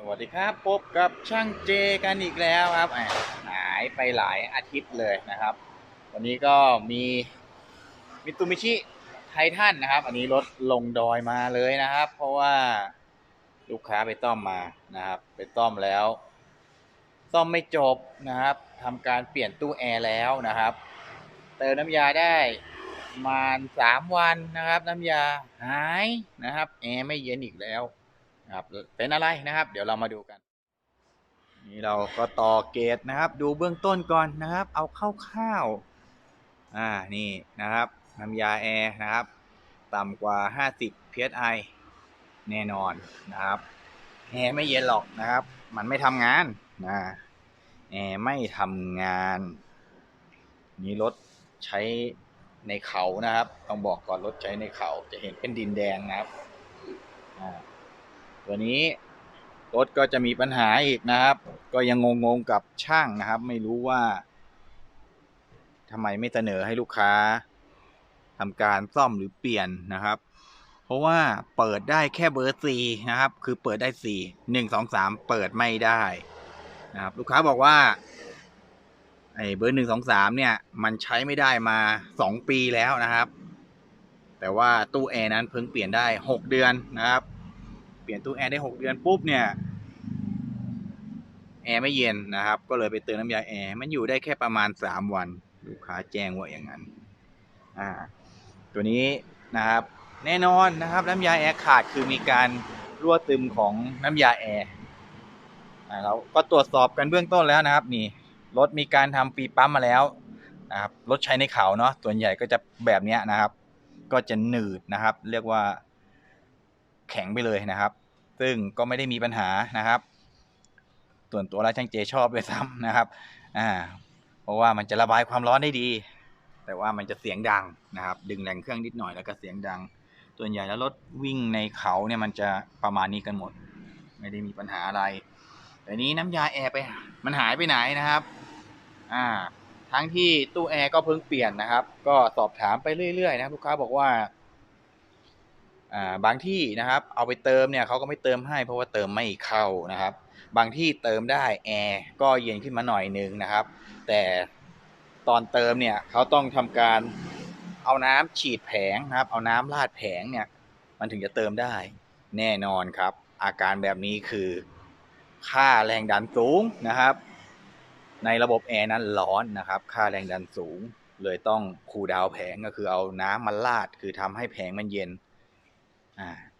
สวัสดีครับพบกับช่างเจกันอีกแล้วครับหายไปหลายอาทิตย์เลยนะครับ วันนี้ก็มีมิตูมิชิไททันนะครับ อันนี้รถลงดอยมาเลยนะครับ เพราะว่าลูกค้าไปต้อมมานะครับ ไปต้อมแล้วซ่อมไม่จบนะครับทำการเปลี่ยนตู้แอร์แล้วนะครับ เติมน้ำยาได้ประมาณสามวันนะครับ น้ำยาหายนะครับ แอร์ไม่เย็นอีกแล้ว นะครับเป็นอะไรนะครับ เดี๋ยวเรามาดูกัน นี่เราก็ต่อเกตนะครับ ดูเบื้องต้นก่อนนะครับ เอาคร่าวๆอ่านี่นะครับน้ำยาแอร์นะครับ ต่ำกว่า 50 psi แน่นอนนะครับแอร์ไม่เย็นหรอกนะครับ มันไม่ทำงานนะแอร์ไม่ทำงานนี่รถใช้ในเขานะครับ ต้องบอกก่อนรถใช้ในเขาจะเห็นเป็นดินแดงนะครับอ่า ตัวนี้รถก็จะมีปัญหาอีกนะครับ ก็ยังงงๆกับช่างนะครับ ไม่รู้ว่าทำไมไม่เสนอให้ลูกค้าทำการซ่อมหรือเปลี่ยนนะครับ เพราะว่าเปิดได้แค่เบอร์สี่นะครับ คือเปิดได้สี่หนึ่งสองสามเปิดไม่ได้นะครับ ลูกค้าบอกว่าไอ้เบอร์หนึ่งสองสามเนี่ย มันใช้ไม่ได้มาสองปีแล้วนะครับ แต่ว่าตู้แอร์นั้นเพิ่งเปลี่ยนได้หกเดือนนะครับ ปลี่ยนตู้แอร์ได้หกเดือนปุ๊บเนี่ยแอร์ไม่เย็นนะครับ ก็เลยไปเติมน้ำยาแอร์มันอยู่ได้แค่ประมาณสามวัน ลูกค้าแจ้งว่าอย่างนั้นอ่าตัวนี้นะครับ แน่นอนนะครับ น้ำยาแอร์ขาดคือมีการรั่วซึมของน้ำยาแอร์อ่าเราก็ตรวจสอบกันเบื้องต้นแล้วนะครับ นี่รถมีการทำปีปั๊มมาแล้วนะครับรถใช้ในเขาเนาะส่วนใหญ่ก็จะแบบเนี้ยนะครับ ก็จะหนืดนะครับ เรียกว่า แข็งไปเลยนะครับ ซึ่งก็ไม่ได้มีปัญหานะครับส่วนตัวแล้วช่างเจชอบด้วยซ้ำนะครับ อ่า เพราะว่ามันจะระบายความร้อนได้ดี แต่ว่ามันจะเสียงดังนะครับ ดึงแรงเครื่องนิดหน่อยแล้วก็เสียงดัง ส่วนใหญ่แล้วรถวิ่งในเขาเนี่ยมันจะประมาณนี้กันหมด ไม่ได้มีปัญหาอะไร แต่นี้น้ำยาแอร์ไป มันหายไปไหนนะครับ อ่า ทั้งที่ตู้แอร์ก็เพิ่งเปลี่ยนนะครับ ก็สอบถามไปเรื่อยๆนะลูกค้าบอกว่า บางที่นะครับ เอาไปเติมเนี่ยเขาก็ไม่เติมให้ เพราะว่าเติมไม่เข้านะครับ บางที่เติมได้แอร์ก็เย็นขึ้นมาหน่อยนึงนะครับ แต่ตอนเติมเนี่ยเขาต้องทำการเอาน้ำฉีดแผงนะครับ เอาน้ำราดแผงเนี่ย มันถึงจะเติมได้แน่นอนครับ อาการแบบนี้คือ ค่าแรงดันสูงนะครับ ในระบบแอร์นั้นร้อนนะครับ ค่าแรงดันสูง เลยต้องคูลดาวแผงก็คือเอาน้ำมาลาด คือทำให้แผงมันเย็น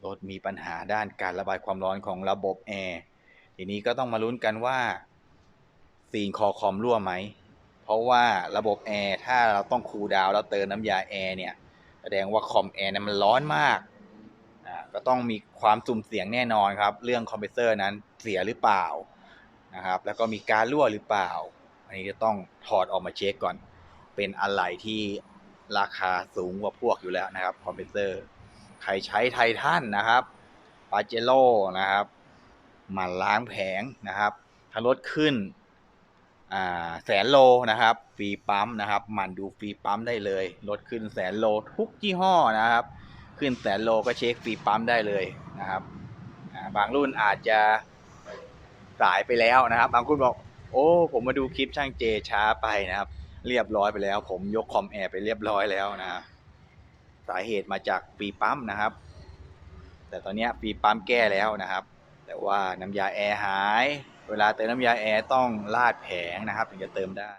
รถมีปัญหาด้านการระบายความร้อนของระบบแอร์ทีนี้ก็ต้องมาลุ้นกันว่าซีนคอคอมรั่วไหม เพราะว่าระบบแอร์ถ้าเราต้องคูลดาวแล้วเติมน้ำยาแอร์เนี่ย แสดงว่าคอมแอร์นั้นมันร้อนมากอ่าก็ต้องมีความสุ่มเสียงแน่นอนครับ เรื่องคอมเพรสเซอร์นั้นเสียหรือเปล่านะครับ แล้วก็มีการรั่วหรือเปล่า อันนี้จะต้องถอดออกมาเช็คก่อน เป็นอะไรที่ราคาสูงกว่าพวกอยู่แล้วนะครับคอมเพรสเซอร์ ใครใช้ไททันนะครับปาเจโ o นะครับมันล้างแผงนะครับ ถ้ารถขึ้นแสนโลนะครับฟรีปั๊มนะครับ มันดูฟรีปั๊มได้เลยรถขึ้นแสนโลทุกยี่ห้อนะครับ ขึ้นแสนโลก็เช็คฟรีปั๊มได้เลยนะครับบางรุ่นอาจจะสายไปแล้วนะครับ บางคนบอก โอ้ผมมาดูคลิปช่างเจช้าไปนะครับ เรียบร้อยไปแล้ว ผมยกคอมแอร์ไปเรียบร้อยแล้วนะ สาเหตุมาจากฟรีปั๊มนะครับ แต่ตอนนี้ยฟรีปั๊มแก้แล้วนะครับ แต่ว่าน้ำยาแอร์หาย เวลาเติมน้ำยาแอร์ต้องลาดแผงนะครับ ถึงจะเติมได้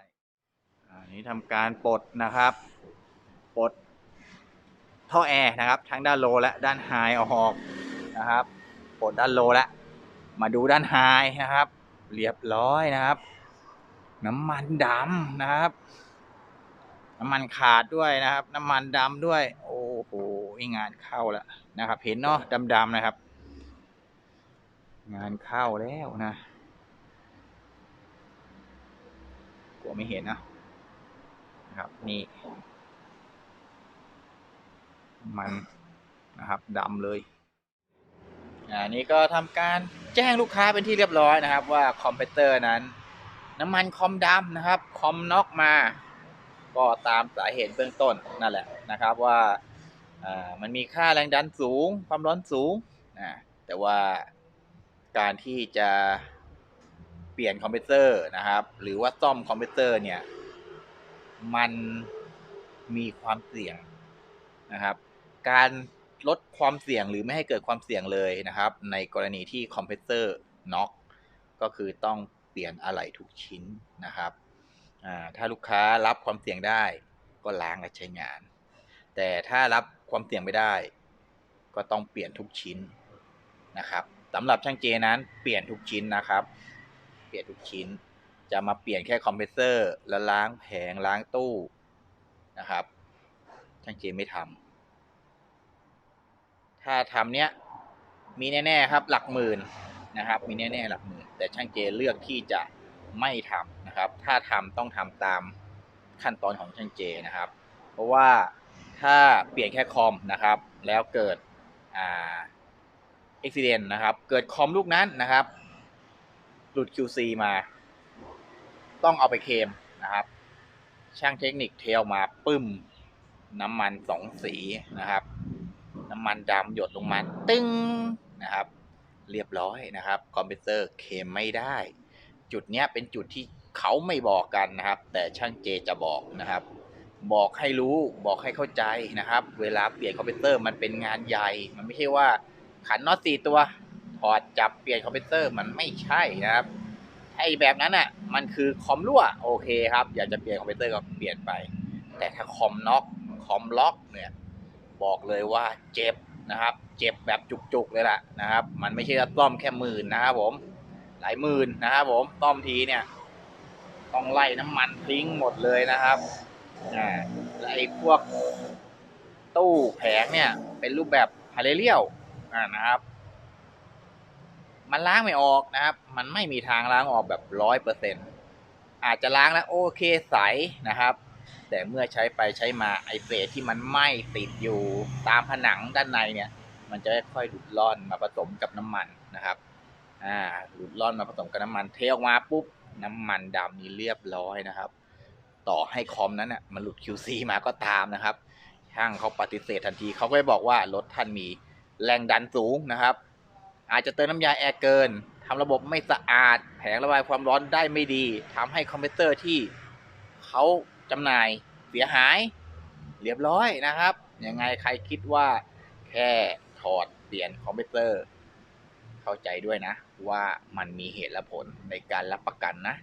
อันนี้ทำการปลดนะครับปลดท่อแอร์นะครับ ทั้งด้านโลและด้านไฮออกนะครับปลดด้านโลแล้วมาดูด้านไฮนะครับ เรียบร้อยนะครับ น้ำมันดำนะครับ น้ำมันขาดด้วยนะครับ น้ำมันดำด้วย โอ้ งานเข้าแล้วนะครับ เห็นเนาะดำๆนะครับ งานเข้าแล้วนะกลัวไม่เห็นนะนะครับนี่มันนะครับดำเลยอันนี้ก็ทำการแจ้งลูกค้าเป็นที่เรียบร้อยนะครับ ว่าคอมเพรสเตอร์นั้น น้ำมันคอมดำนะครับ คอมน็อกมา ก็ตามสาเหตุเบื้องต้นนั่นแหละนะครับว่าอ่า มันมีค่าแรงดันสูง ความร้อนสูงนะแต่ว่าการที่จะเปลี่ยนคอมเพรสเซอร์นะครับ หรือว่าซ่อมคอมเพรสเซอร์เนี่ย มันมีความเสี่ยงนะครับ การลดความเสี่ยงหรือไม่ให้เกิดความเสี่ยงเลยนะครับ ในกรณีที่คอมเพรสเซอร์น็อกก็คือต้องเปลี่ยนอะไหล่ทุกชิ้นนะครับ ถ้าลูกค้ารับความเสี่ยงได้ก็ล้างและใช้งาน แต่ถ้ารับความเสี่ยงไม่ได้ ก็ต้องเปลี่ยนทุกชิ้นนะครับสำหรับช่างเจนั้นเปลี่ยนทุกชิ้นนะครับ เปลี่ยนทุกชิ้น จะมาเปลี่ยนแค่คอมเพรสเซอร์แล้วล้างแผงล้างตู้นะครับ ช่างเจไม่ทำถ้าทำเนี้ยมีแน่ๆครับ หลักหมื่นนะครับ มีแน่ๆหลักหมื่น แต่ช่างเจเลือกที่จะไม่ทำนะครับ ถ้าทำต้องทำตามขั้นตอนของช่างเจนะครับ เพราะว่า ถ้าเปลี่ยนแค่คอมนะครับ แล้วเกิดอ่าอุบิเหตุนะครับ เกิดคอมลูกนั้นนะครับ หลุด QC มา ต้องเอาไปเคมนะครับ ช่างเทคนิคเทออกมาปึ้ม น้ำมันสองสีนะครับ น้ำมันดำหยดลงมา ตึ้งนะครับ เรียบร้อยนะครับคอมพิวเตอร์เคมไม่ได้ จุดเนี้ยเป็นจุดที่เขาไม่บอกกันนะครับ แต่ช่างเจจะบอกนะครับ บอกให้รู้บอกให้เข้าใจนะครับ เวลาเปลี่ยนคอมพิวเตอร์มันเป็นงานใหญ่ มันไม่ใช่ว่าขันน็อตสี่ตัวถอดจับเปลี่ยนคอมพิวเตอร์มันไม่ใช่นะครับไอ้แบบนั้นอะมันคือคอมรั่วโอเคครับ อยากจะเปลี่ยนคอมพิวเตอร์ก็เปลี่ยนไป แต่ถ้าคอมน็อกคอมล็อกเนี่ยบอกเลยว่าเจ็บนะครับ เจ็บแบบจุกๆเลยล่ะนะครับ มันไม่ใช่ว่าต้อมแค่หมื่นนะครับผมหลายหมื่นนะครับผมต้อมทีเนี่ย ต้องไล่น้ำมันทิ้งหมดเลยนะครับ อ่าและไอ้พวกตู้แผงเนี่ย เป็นรูปแบบพาเรเลียลอ่านะครับ มันล้างไม่ออกนะครับ มันไม่มีทางล้างออกแบบร้อยเปอร์เซ็นตอาจจะล้างแล้วโอเคใสนะครับ แต่เมื่อใช้ไปใช้มาไอเศษที่มันไหม้ติดอยู่ตามผนังด้านในเนี่ย มันจะค่อยๆหลุดล่อนมาผสมกับน้ำมันนะครับ อ่าหลุดล่อนมาผสมกับน้ำมันเทออกมาปุ๊บน้ำมันดำนี่เรียบร้อยนะครับ ต่อให้คอมนั้นน่ะมันหลุด QC มาก็ตามนะครับช่างเขาปฏิเสธทันทีเขาก็บอกว่ารถท่านมีแรงดันสูงนะครับ อาจจะเติมน้ำยาแอร์เกินทำระบบไม่สะอาด แผงระบายความร้อนได้ไม่ดีทำให้คอมเพิวเตอร์ที่เขาจำหน่ายเสียหายเรียบร้อยนะครับ ยังไงใครคิดว่าแค่ถอดเปลี่ยนคอมพิวเตอร์ เข้าใจด้วยนะ ว่ามันมีเหตุและผลในการรับประกันนะ